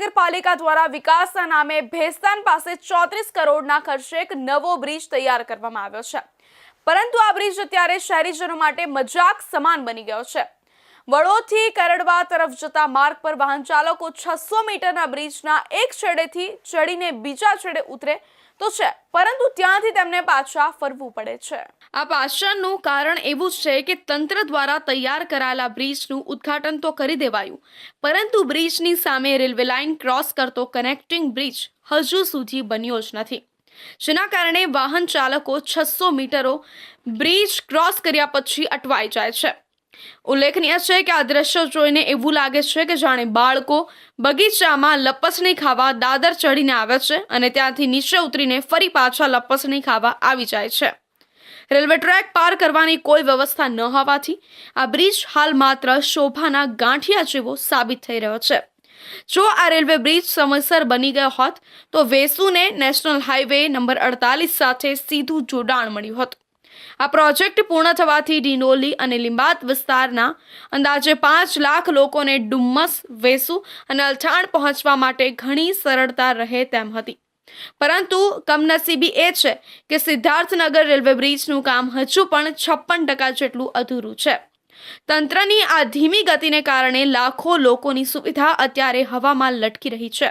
મહાનગરપાલિકા દ્વારા વિકાસના નામે ભેસ્તાન પાસે ચોત્રીસ કરોડના ખર્ચે એક નવો બ્રિજ તૈયાર કરવામાં આવ્યો છે. પરંતુ આ બ્રિજ અત્યારે શહેરીજનો માટે મજાક સમાન બની ગયો છે. વડોદથી કરડવા તરફ જતા માર્ગ પર વાહન ચાલકો છસો મીટરના બ્રિજના એક છેડેથી ચડીને બીજા છેડે ઉતરે તો છે, પરંતુ ત્યાંથી તેમને પાછા ફરવું પડે છે. આ પાછળનું કારણ એવું છે કે તંત્ર દ્વારા તૈયાર કરાયેલા બ્રિજનું ઉદ્ઘાટન તો કરી દેવાયું, પરંતુ બ્રિજની સામે રેલવે લાઇન ક્રોસ કરતો કનેક્ટિંગ બ્રિજ હજુ સુધી બન્યો જ નથી. જેના કારણે વાહન ચાલકો છસો મીટરો બ્રિજ ક્રોસ કર્યા પછી અટવાઈ જાય છે. ઉલ્લેખનીય છે કે આ દ્રશ્ય જોઈને એવું લાગે છે કે જાણે બાળકો બગીચામાં લપસણી ખાવા દાદર ચડીને આવે છે અને ત્યાંથી નીચે ઉતરીને ફરી પાછા લપસણી ખાવા આવી જાય છે. રેલવે ટ્રેક પાર કરવાની કોઈ વ્યવસ્થા ન હોવાથી આ બ્રિજ હાલ માત્ર શોભાના ગાંઠિયા જેવો સાબિત થઈ રહ્યો છે. જો આ રેલવે બ્રિજ સમયસર બની ગયો હોત, તો વેસુને નેશનલ હાઈવે નંબર અડતાલીસ સાથે સીધું જોડાણ મળ્યું હતું. આ પ્રોજેક્ટ પૂર્ણ થવાથી ડિંડોલી અને લીંબાત વિસ્તારના અંદાજે પાંચ લાખ લોકોને ડુમ્મસ, વેસુ અને અલથાણ પહોંચવા માટે ઘણી સરળતા રહે તેમ હતી. પરંતુ કમનસીબી એ છે કે સિદ્ધાર્થનગર રેલવે બ્રિજનું કામ હજુ પણ છપ્પન ટકા જેટલું અધૂરું છે. તંત્રની આ ધીમી ગતિને કારણે લાખો લોકોની સુવિધા અત્યારે હવામાં લટકી રહી છે.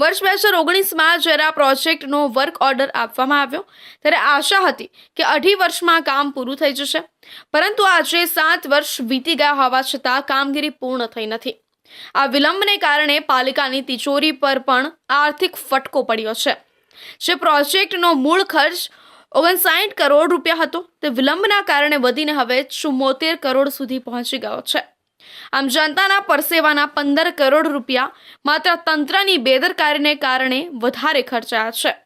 વર્ષ બે હજાર ઓગણીસમાં જ્યારે આ પ્રોજેક્ટનો વર્ક ઓર્ડર આપવામાં આવ્યો, ત્યારે આશા હતી કે અઢી વર્ષમાં કામ પૂરું થઈ જશે. પરંતુ આજે સાત વર્ષ વીતી ગયા હોવા છતાં કામગીરી પૂર્ણ થઈ નથી. આ વિલંબને કારણે પાલિકાની તિજોરી પર પણ આર્થિક ફટકો પડ્યો છે. જે પ્રોજેક્ટનો મૂળ ખર્ચ ઓગણસાઠ કરોડ રૂપિયા હતો, તે વિલંબના કારણે વધીને હવે ચુમ્મોતેર કરોડ સુધી પહોંચી ગયો છે. આમ જનતાના પરસેવાના પંદર કરોડ રૂપિયા માત્ર તંત્રની બેદરકારીને કારણે વધારે ખર્ચાયા છે.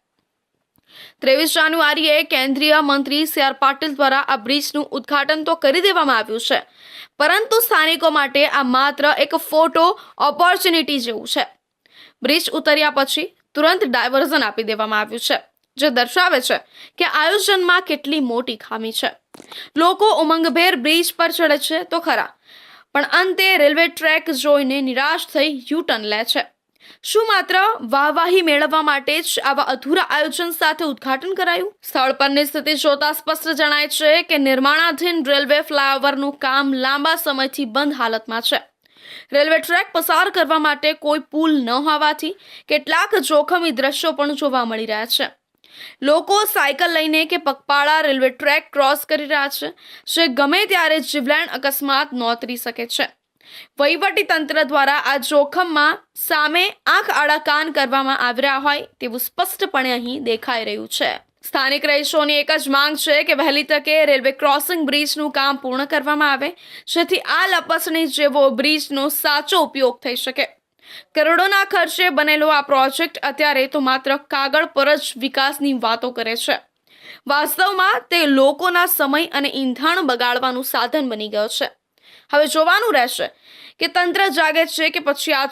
ત્રેવીસ જાન્યુઆરીએ કેન્દ્રીય મંત્રી સી આર પાટીલ દ્વારા આ બ્રિજનું ઉદ્ઘાટન તો કરી દેવામાં આવ્યું છે, પરંતુ સ્થાનિકો માટે આ માત્ર એક ફોટો ઓપોર્ચ્યુનિટી જેવું છે. બ્રિજ ઉતર્યા પછી તુરંત ડાયવર્ઝન આપી દેવામાં આવ્યું છે, જે દર્શાવે છે કે આયોજનમાં કેટલી મોટી ખામી છે. લોકો ઉમંગભેર બ્રિજ પર ચડે છે તો ખરા, પણ અંતે રેલવે ટ્રેક જોઈને નિરાશ થઈ યુ ટર્ન લે છે. શું માત્ર વાહવાહી મેળવવા માટે જ આવા અધૂરા આયોજન સાથે ઉદ્ઘાટન કરાયું. સ્થળ પરની સ્થિતિ જોતા સ્પષ્ટ જણાય છે કે નિર્માણાધીન રેલવે ફ્લાયઓવરનું કામ લાંબા સમયથી બંધ હાલતમાં છે. રેલવે ટ્રેક પસાર કરવા માટે કોઈ પુલ ન હોવાથી કેટલાક જોખમી દ્રશ્યો પણ જોવા મળી રહ્યા છે. લોકો સાયકલ લઈને કે પગપાળા રેલવે ટ્રેક ક્રોસ કરી રહ્યા છે, જે ગમે ત્યારે જીવલેણ અકસ્માત નોતરી શકે છે. તંત્ર દ્વારા આ જોખમમાં સામે આંખ આડા કાન કરવામાં આવ્યા હોય તેવું સ્પષ્ટપણે અહીં દેખાઈ રહ્યું છે. સ્થાનિક રહીશોની એક જ માંગ છે કે વહેલી તકે રેલવે ક્રોસિંગ બ્રિજનું કામ પૂર્ણ કરવામાં આવે, જેથી આ લપસણી જેવો બ્રિજનો સાચો ઉપયોગ થઈ શકે. કરોડોના ખર્ચે બનેલો આ પ્રોજેક્ટ અત્યારે તો માત્ર કાગળ પર જ વિકાસની વાતો કરે છે. વાસ્તવમાં તે લોકોના સમય અને ઈંધણ બગાડવાનું સાધન બની ગયો છે. હવે જોવાનું રહેશે કે તંત્ર જાગે છે કે પછી આ